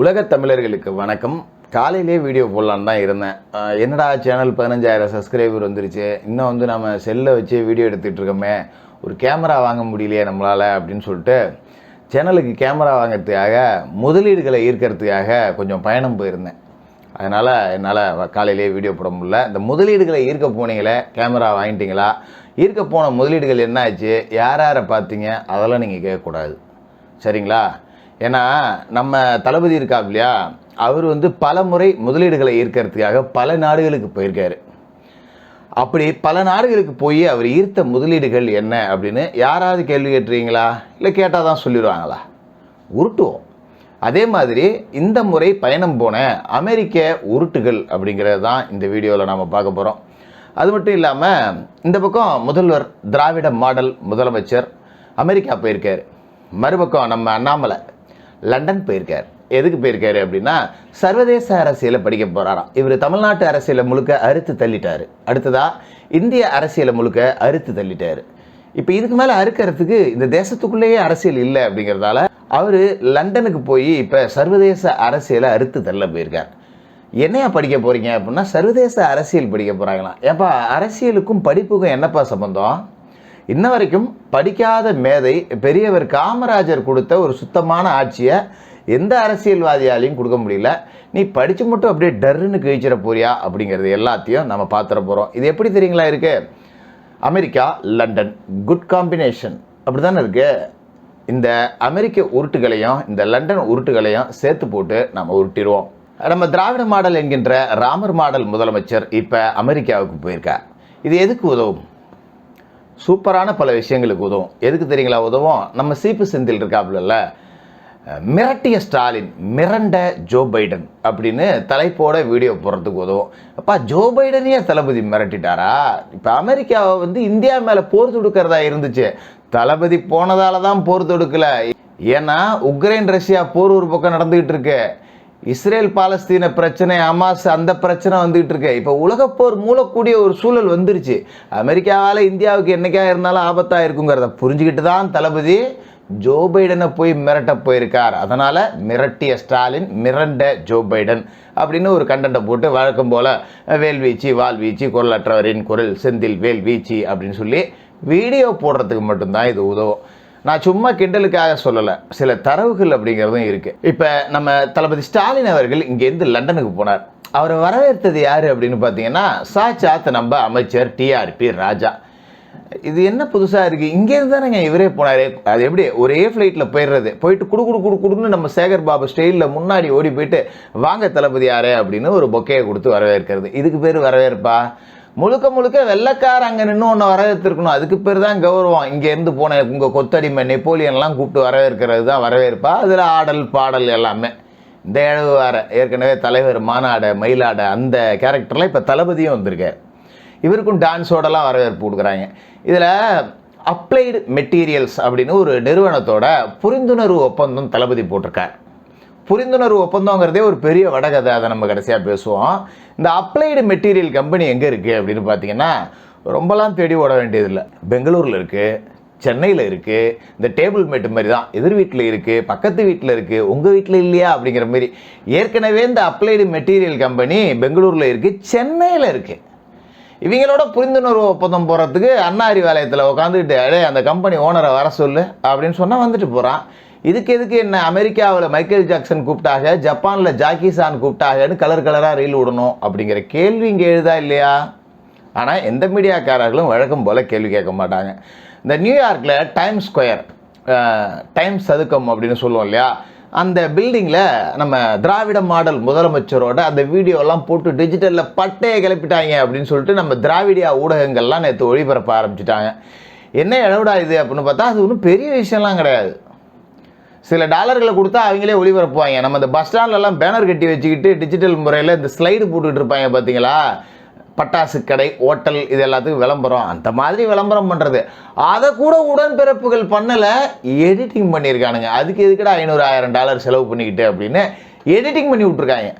உலகத் தமிழர்களுக்கு வணக்கம். காலையிலே வீடியோ போடலான்னு தான் இருந்தேன். என்னடா சேனல் பதினஞ்சாயிரம் சப்ஸ்கிரைபர் வந்துருச்சு? இன்னும் வந்து நம்ம செல்லை வச்சு வீடியோ எடுத்துகிட்டு இருக்கோமே. ஒரு கேமரா வாங்க முடியலையே நம்மளால் அப்படின்னு சொல்லிட்டு சேனலுக்கு கேமரா வாங்குறதுக்காக முதலீடுகளை ஈர்க்கறதுக்காக கொஞ்சம் பயணம் போயிருந்தேன். அதனால் என்னால் காலையிலேயே வீடியோ போட முடியல. இந்த முதலீடுகளை ஈர்க்க போனீங்களே கேமரா வாங்கிட்டீங்களா? ஈர்க்க போன முதலீடுகள் என்ன ஆச்சு யார் யாரை பார்த்தீங்க? அதெல்லாம் நீங்கள் கேட்கக்கூடாது. சரிங்களா? ஏன்னா நம்ம தளபதி இருக்காப் இல்லையா? அவர் வந்து பல முறை முதலீடுகளை ஈர்க்கறதுக்காக பல நாடுகளுக்கு போயிருக்காரு. அப்படி பல நாடுகளுக்கு போய் அவர் ஈர்த்த முதலீடுகள் என்ன அப்படின்னு யாராவது கேள்வி கேட்டுறீங்களா இல்லை கேட்டால் தான் சொல்லிடுவாங்களா? உருட்டுவோம். அதே மாதிரி இந்த முறை பயணம் போன அமெரிக்க உருட்டுகள் அப்படிங்கிறது தான் இந்த வீடியோவில் நாம் பார்க்க போகிறோம் அது மட்டும் இல்லாமல் இந்த பக்கம் முதல்வர் திராவிட மாடல் முதலமைச்சர் அமெரிக்கா போயிருக்கார். மறுபக்கம் நம்ம அண்ணாமலை. லண்டன் போயிருக்கார். எதுக்கு போயிருக்காரு அப்படின்னா சர்வதேச அரசியலை படிக்க போகிறாராம் இவர் தமிழ்நாட்டு அரசியலை முழுக்க அறுத்து தள்ளிட்டார். அடுத்ததாக இந்திய அரசியலை முழுக்க அறுத்து தள்ளிட்டார். இப்போ இதுக்கு மேலே அறுக்கிறதுக்கு இந்த தேசத்துக்குள்ளேயே அரசியல் இல்லை அப்படிங்கிறதால அவர் லண்டனுக்கு போய் இப்போ சர்வதேச அரசியலை அறுத்து தள்ள போயிருக்கார். என்னையா படிக்க போகிறீங்க அப்படின்னா சர்வதேச அரசியல் படிக்க போகிறாங்களாம் ஏப்பா அரசியலுக்கும் படிப்புக்கும் என்னப்பா சம்பந்தம்? இன்ன வரைக்கும் படிக்காத மேதை பெரியவர் காமராஜர் கொடுத்த ஒரு சுத்தமான ஆட்சியை எந்த அரசியல்வாதியாலையும் கொடுக்க முடியல. நீ படித்து மட்டும் அப்படியே டர்ருன்னு கிழிச்சிட போறியா அப்படிங்கிறது எல்லாத்தையும் நம்ம பார்த்துட போகிறோம் இது எப்படி தெரியுங்களா இருக்கு? America London good combination. அப்படி தானே இருக்கு? இந்த அமெரிக்க உருட்டுகளையும் இந்த லண்டன் உருட்டுகளையும் சேர்த்து போட்டு நம்ம உருட்டிடுவோம். நம்ம திராவிட மாடல் என்கின்ற ராமர் மாடல் முதலமைச்சர் இப்போ அமெரிக்காவுக்கு போயிருக்கார். இது எதுக்கு உதவும்? சூப்பரான பல விஷயங்களுக்கு உதவும். எதுக்கு தெரியுங்களா உதவும்? நம்ம சீப்பு செந்தில் இருக்காப்புல மிரட்டிய ஸ்டாலின் மிரண்ட ஜோ பைடன் அப்படின்னு தலைப்போட வீடியோ போடுறதுக்கு உதவும். அப்பா ஜோ பைடனையே தளபதி மிரட்டிட்டாரா? இப்போ அமெரிக்காவை வந்து இந்தியா மேலே போர் தொடுக்கிறதா இருந்துச்சு. தளபதி போனதால தான் போர் தொடுக்கல. ஏன்னா உக்ரைன் ரஷ்யா போர் ஒரு பக்கம் நடந்துக்கிட்டு இருக்கு. இஸ்ரேல் பாலஸ்தீன பிரச்சனை அமாஸ் அந்த பிரச்சனை வந்துகிட்டு இருக்கு. இப்போ உலகப்போர் மூலக்கூடிய ஒரு சூழல் வந்துருச்சு. அமெரிக்காவால் இந்தியாவுக்கு என்னைக்கா இருந்தாலும் ஆபத்தாக இருக்குங்கிறத புரிஞ்சுக்கிட்டு தான் தளபதி ஜோ பைடனை போய் மிரட்ட போயிருக்கார். அதனால் மிரட்டிய ஸ்டாலின் மிரண்ட ஜோ பைடன் அப்படின்னு ஒரு கண்டென்ட்டை போட்டு வழக்கம் போல் வேல்வீச்சு வீச்சு வீச்சு குரலற்றவரின் குரல் செந்தில் வேல்வீச்சு அப்படின்னு சொல்லி வீடியோ போடுறதுக்கு மட்டும்தான் இது உதவும். நான் சும்மா கிண்டலுக்காக சொல்லலை. சில தரவுகள் அப்படிங்கிறதும் இருக்குது இப்போ நம்ம தளபதி ஸ்டாலின் அவர்கள் இங்கேருந்து லண்டனுக்கு போனார். அவரை வரவேற்றது யார் அப்படின்னு பார்த்தீங்கன்னா சாட்சாத் நம்ம அமைச்சர் டிஆர்பி ராஜா. இது என்ன புதுசாக இருக்குது இங்கேருந்து தானேங்க இவரே போனார். அது எப்படி ஒரே ஃப்ளைட்டில் போயிடுறது? போயிட்டு குடு குடு குடு குடுன்னு நம்ம சேகர் பாபு ஸ்டைலில் முன்னாடி ஓடி போயிட்டு வாங்க தளபதி யாரே? அப்படின்னு ஒரு பொக்கையை கொடுத்து வரவேற்கிறது. இதுக்கு பேர் வரவேற்பா? முழுக்க முழுக்க வெள்ளக்கார அங்கே நின்று ஒன்று வரவேற்றிருக்கணும் அதுக்கு பேர் தான் கௌரவம். இங்கேருந்து போன உங்கள் கொத்தடிமை நெப்போலியன்லாம் கூப்பிட்டு வரவேற்கிறது தான் வரவேற்பா. அதில் ஆடல் பாடல் எல்லாமே. இந்த இழவு வேற. ஏற்கனவே தலைவர் மாநாட மயிலாட அந்த கேரக்டர்லாம் இப்போ தளபதியும் வந்திருக்கார். இவருக்கும் டான்ஸோடலாம் வரவேற்பு கொடுக்குறாங்க. இதில் அப்ளைடு மெட்டீரியல்ஸ் அப்படின்னு ஒரு நிறுவனத்தோட புரிந்துணர்வு ஒப்பந்தம் தளபதி போட்டிருக்கார். புரிந்துணர்வு ஒப்பந்தங்கிறதே ஒரு பெரிய வடகதை. அதை நம்ம கடைசியாக பேசுவோம். இந்த அப்ளைடு மெட்டீரியல் கம்பெனி எங்கே இருக்குது அப்படின்னு பார்த்தீங்கன்னா ரொம்பலாம் தேடி ஓட வேண்டியதில்லை. பெங்களூரில் இருக்குது சென்னையில் இருக்குது இந்த டேபிள் மேட் மாதிரி தான். எதிர் வீட்டில் இருக்குது பக்கத்து வீட்டில் இருக்குது உங்கள் வீட்டில் இல்லையா அப்படிங்கிற மாதிரி. ஏற்கனவே இந்த அப்ளைடு மெட்டீரியல் கம்பெனி பெங்களூரில் இருக்குது சென்னையில் இருக்குது இவங்களோட புரிந்துணர்வு ஒப்பந்தம் போகிறதுக்கு அண்ணா அறிவாலயத்தில் உட்காந்துக்கிட்டு அடே அந்த கம்பெனி ஓனரை வர சொல்லு அப்படின்னு சொன்னால் வந்துட்டு போகிறான் இதுக்கு எதுக்கு என்ன? அமெரிக்காவில் மைக்கேல் ஜாக்சன் கூப்பிட்டாக ஜப்பானில் ஜாக்கி சான் கூப்பிட்டாகன்னு கலர் கலராக ரீல் விடணும் அப்படிங்கிற கேள்வி இங்கே எழுதா இல்லையா? ஆனால் எந்த மீடியாக்காரர்களும் வழக்கம் போல் கேள்வி கேட்க மாட்டாங்க. இந்த நியூயார்க்கில் டைம் ஸ்கொயர் டைம் சதுக்கம் அப்படின்னு சொல்லுவோம் இல்லையா? அந்த பில்டிங்கில் நம்ம திராவிட மாடல் முதலமைச்சரோட அந்த வீடியோலாம் போட்டு டிஜிட்டலில் பட்டையை கிளப்பிட்டாங்க அப்படின்னு சொல்லிட்டு நம்ம திராவிடியா ஊடகங்கள்லாம் நேற்று ஒளிபரப்ப ஆரம்பிச்சிட்டாங்க. என்ன இழவிடா இது அப்படின்னு பார்த்தா அது ஒன்றும் பெரிய விஷயம்லாம் கிடையாது. சில டாலர்களை கொடுத்தா அவங்களே ஒளிபரப்புவாங்க. நம்ம இந்த பஸ் ஸ்டாண்ட்லலாம் பேனர் கட்டி வச்சுக்கிட்டு டிஜிட்டல் முறையில் இந்த ஸ்லைடு போட்டுக்கிட்டு இருப்பாங்க பார்த்தீங்களா பட்டாசு கடை ஹோட்டல் இது எல்லாத்துக்கும் விளம்பரம். அந்த மாதிரி விளம்பரம் பண்ணுறது அதை கூட உடன்பிறப்புகள் பண்ணலை எடிட்டிங் பண்ணியிருக்கானுங்க. அதுக்கு எதுக்கடா ஐநூறு ஆயிரம் டாலர் செலவு பண்ணிக்கிட்டு அப்படின்னு எடிட்டிங் பண்ணி விட்ருக்காங்க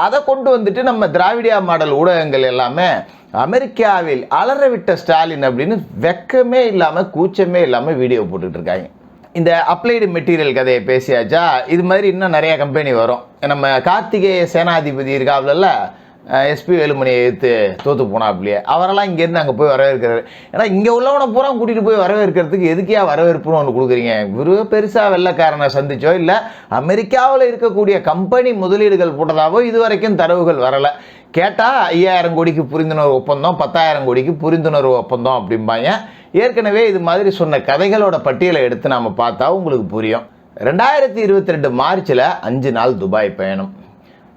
அதை கொண்டு வந்துட்டு நம்ம திராவிடியா மாடல் ஊடகங்கள் எல்லாமே அமெரிக்காவில் அலற விட்ட ஸ்டாலின் அப்படின்னு வெக்கமே இல்லாமல் கூச்சமே இல்லாமல் வீடியோ போட்டுட்டு இருக்காங்க. இந்த அப்ளைடு மெட்டீரியல் கதையை பேசியாச்சா? இது மாதிரி இன்னும் நிறைய கம்பெனி வரும். நம்ம கார்த்திகேய சேனாதிபதி இருக்காப்ல எஸ்பி வேலுமணியை எடுத்து தோற்று போனாப்லையே அவரெல்லாம் இங்கேருந்து அங்கே போய் வரவேற்கிறாரு. ஏன்னா இங்கே உள்ளவனை பூரா கூட்டிகிட்டு போய் வரவேற்கிறதுக்கு எதுக்கியா வரவேற்புன்னு ஒன்று கொடுக்குறீங்க? இவரு பெருசாக வெள்ளக்காரனை சந்திச்சோ இல்லை அமெரிக்காவில் இருக்கக்கூடிய கம்பெனி முதலீடுகள் போட்டதாவோ இது வரைக்கும் தரவுகள் வரலை. கேட்டால் ஐயாயிரம் கோடிக்கு புரிந்துணர்வு ஒப்பந்தம் பத்தாயிரம் கோடிக்கு புரிந்துணர்வு ஒப்பந்தம் அப்படிம்பாங்க. ஏற்கனவே இது மாதிரி சொன்ன கதைகளோட பட்டியலை எடுத்து நாம் பார்த்தா உங்களுக்கு புரியும். ரெண்டாயிரத்தி இருபத்தி ரெண்டு மார்ச்சில் அஞ்சு நாள் துபாய் பயணம்.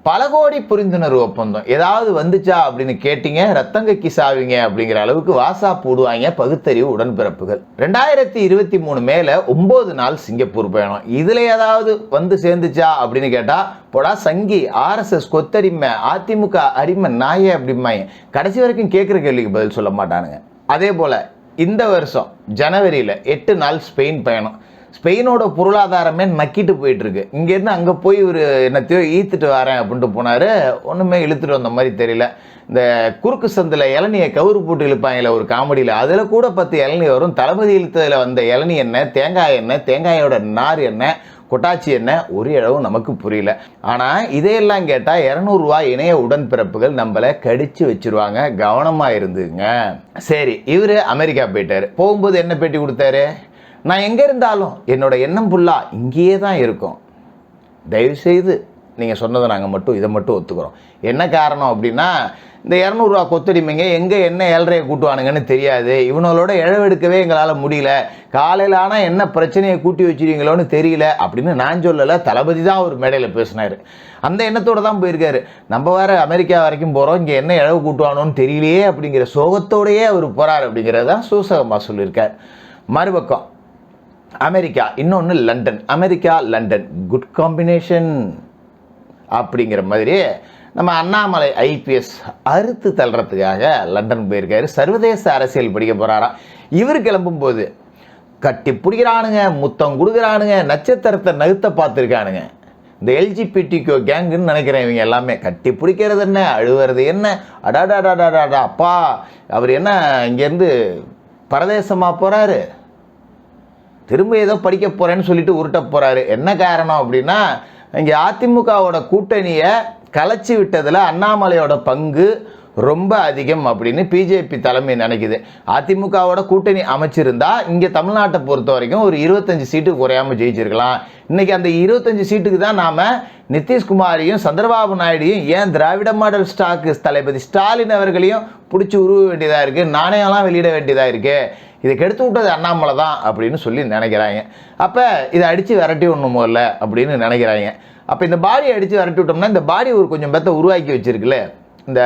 பல கோடி புரிந்துணர்வு ஒப்பந்தம். ஏதாவது வந்துச்சா அப்படின்னு கேட்டீங்க ரத்தங்கக்கி சாவிங்க அப்படிங்கிற அளவுக்கு வாசா போடுவாங்க பகுத்தறிவு உடன்பிறப்புகள். ரெண்டாயிரத்தி இருபத்தி மூணு மேல ஒன்பது நாள் சிங்கப்பூர் பயணம். இதுல ஏதாவது வந்து சேர்ந்துச்சா அப்படின்னு கேட்டா போடா சங்கி ஆர்எஸ்எஸ் கொத்தடிமை அதிமுக அடிமை நாயே அப்படிம்பாங்க. கடைசி வரைக்கும் கேட்குற கேள்விக்கு பதில் சொல்ல மாட்டானுங்க. அதே போல இந்த வருஷம் ஜனவரியில் எட்டு நாள் ஸ்பெயின் பயணம். ஸ்பெயினோட பொருளாதாரமே நக்கிட்டு போயிட்டுருக்கு. இங்கேருந்து அங்கே போய் ஒரு என்னத்தையோ ஈத்துட்டு வரேன் அப்படின்ட்டு போனார். ஒன்றுமே இழுத்துட்டு வந்த மாதிரி தெரியல. இந்த குறுக்கு சந்தில் இளநியை கவுரு போட்டு இழுப்பாங்களே ஒரு காமெடியில். அதில் கூட பத்து இளநீ வரும். தளபதி இழுத்ததில் வந்த இளநி என்ன தேங்காய் என்ன தேங்காயோட நார் என்ன கொட்டாச்சி என்ன ஒரு அளவு நமக்கு புரியல. ஆனால் இதையெல்லாம் கேட்டால் இரநூறுவா இணைய உடன்பிறப்புகள் நம்மளை கடிச்சு வச்சிருவாங்க. கவனமாக இருந்துங்க. சரி இவர் அமெரிக்கா போயிட்டார். போகும்போது என்ன பேட்டி கொடுத்தாரு? நான் எங்கே இருந்தாலும் என்னோடய எண்ணம் ஃபுல்லாக இங்கேயே தான் இருக்கும். தயவுசெய்து நீங்கள் சொன்னதை நாங்கள் மட்டும் இதை மட்டும் ஒத்துக்கிறோம். என்ன காரணம் அப்படின்னா இந்த இரநூறுவா கொத்தடிமைங்க எங்கே என்ன ஏழரையை கூட்டுவானுங்கன்னு தெரியாது. இவனோட இழவெடுக்கவே எங்களால் முடியல. காலையில் ஆனால் என்ன பிரச்சனையை கூட்டி வச்சுருவீங்களோன்னு தெரியல அப்படின்னு நான் சொல்லலை. தளபதி தான் ஒரு மேடையில் பேசினார். அந்த எண்ணத்தோடு தான் போயிருக்காரு. நம்ம வேறு அமெரிக்கா வரைக்கும் போகிறோம் இங்கே என்ன இழவு கூட்டுவானோன்னு தெரியலையே அப்படிங்கிற சோகத்தோடையே அவர் போகிறார் அப்படிங்கிறது தான் சூசகமாக சொல்லியிருக்கார். மறுபக்கம் அமெரிக்கா இன்னொன்று London. America London. Good combination அப்படிங்கிற மாதிரி நம்ம அண்ணாமலை ஐபிஎஸ் அறுத்து தள்ளுறதுக்காக லண்டன் போயிருக்காரு. சர்வதேச அரசியல் படிக்க போகிறாராம் இவர் கிளம்பும்போது கட்டி பிடிக்கிறானுங்க முத்தம் கொடுக்குறானுங்க நட்சத்திரத்தை நகுத்த பார்த்துருக்கானுங்க. இந்த எல்ஜிபிடிக்கோ கேங்குன்னு நினைக்கிறேன் இவங்க எல்லாமே. கட்டி பிடிக்கிறது என்ன? அழுவுறது என்ன? அடாடாடாடாடாடா அப்பா. அவர் என்ன இங்கேருந்து பரதேசமாக போகிறாரு திரும்ப ஏதோ படிக்க போகிறேன்னு சொல்லிட்டு உருட்ட போகிறாரு என்ன காரணம் அப்படின்னா இங்கே அதிமுகவோட கூட்டணியை கலைச்சி விட்டதில் அண்ணாமலையோட பங்கு ரொம்ப அதிகம் அப்படின்னு பிஜேபி தலைமை நினைக்குது. அதிமுகவோட கூட்டணி அமைச்சிருந்தா இங்கே தமிழ்நாட்டை பொறுத்த வரைக்கும் ஒரு இருபத்தஞ்சு சீட்டு குறையாம ஜெயிச்சிருக்கலாம். இன்றைக்கி அந்த இருபத்தஞ்சு சீட்டுக்கு தான் நாம் நிதிஷ்குமாரையும் சந்திரபாபு நாயுடையும் ஏன் திராவிட மாடல் ஸ்டாக்கு தளபதி ஸ்டாலின் அவர்களையும் பிடிச்சி உருவ வேண்டியதாக இருக்குது நாணயம்லாம் வெளியிட வேண்டியதாக இருக்குது இதை கெடுத்து விட்டது அண்ணாமலை தான் அப்படின்னு சொல்லி நினைக்கிறாங்க. அப்போ இதை அடித்து விரட்டி விடணும் முதல்ல அப்படின்னு நினைக்கிறாங்க. அப்போ இந்த பாடியை அடித்து விரட்டி விட்டோம்னா இந்த பாடி ஒரு கொஞ்சம் பெத்த உருவாக்கி வச்சுருக்குல்ல? இந்த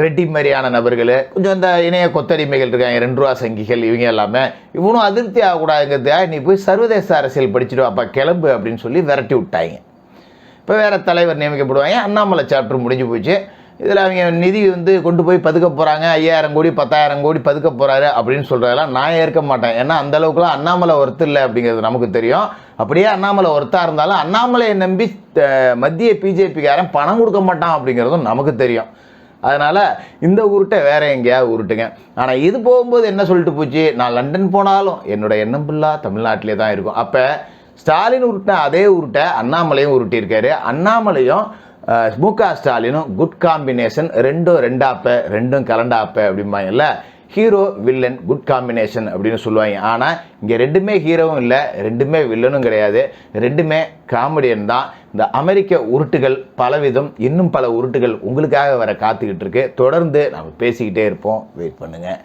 ரெட்டி மாதிரியான நபர்கள் கொஞ்சம் இந்த இணைய கொத்தடிமைகள் இருக்காங்க ரெண்டு ரூபா சங்கிகள் இவங்க எல்லாமே. இவனும் அதிருப்தி ஆகக்கூடாதுங்கிறதுக்காக நீ போய் சர்வதேச அரசியல் படிச்சுட்டு அப்போ கிளம்பு அப்படின்னு சொல்லி விரட்டி விட்டாங்க. இப்போ வேறு தலைவர் நியமிக்கப்படுவாங்க அண்ணாமலை சாப்டர் முடிஞ்சு போச்சு. இதில் அவங்க நிதி வந்து கொண்டு போய் பதுக்க போகிறாங்க ஐயாயிரம் கோடி பத்தாயிரம் கோடி பதுக்க போகிறாரு அப்படின்னு சொல்கிறதெல்லாம் நான் ஏற்க மாட்டேன். ஏன்னா அந்த அளவுக்குலாம் அண்ணாமலை ஒருத்தர் இல்லை அப்படிங்கிறது நமக்கு தெரியும். அப்படியே அண்ணாமலை ஒருத்தாக இருந்தாலும் அண்ணாமலையை நம்பி மத்திய பிஜேபிக்காரன் பணம் கொடுக்க மாட்டான் அப்படிங்கிறதும் நமக்கு தெரியும். அதனால் இந்த உருட்டை வேற எங்கேயாவது உருட்டுங்க ஆனால் இது போகும்போது என்ன சொல்லிட்டு போச்சு? நான் லண்டன் போனாலும் என்னோட எண்ணம் ஃபுல்லாக தமிழ்நாட்டிலே தான் இருக்கும். அப்போ ஸ்டாலின் உருட்டின அதே உருட்டை அண்ணாமலையும் உருட்டியிருக்காரு அண்ணாமலையும் மு க ஸ்டாலினும் குட் காம்பினேஷன் ரெண்டும் ரெண்டாப்ப ரெண்டும் கலண்டாப்ப அப்படிம்பாங்கல்ல? ஹீரோ வில்லன் குட் காம்பினேஷன் அப்படின்னு சொல்லுவாங்க. ஆனால் இங்கே ரெண்டுமே ஹீரோவும் இல்லை ரெண்டுமே வில்லனும் கிடையாது. ரெண்டுமே காமெடியன் தான். இந்த அமெரிக்க உருட்டுகள் பலவிதம் இன்னும் பல உருட்டுகள் உங்களுக்காக வர காத்துக்கிட்டு இருக்கு. தொடர்ந்து நம்ம பேசிக்கிட்டே இருப்போம். வெயிட் பண்ணுங்கள்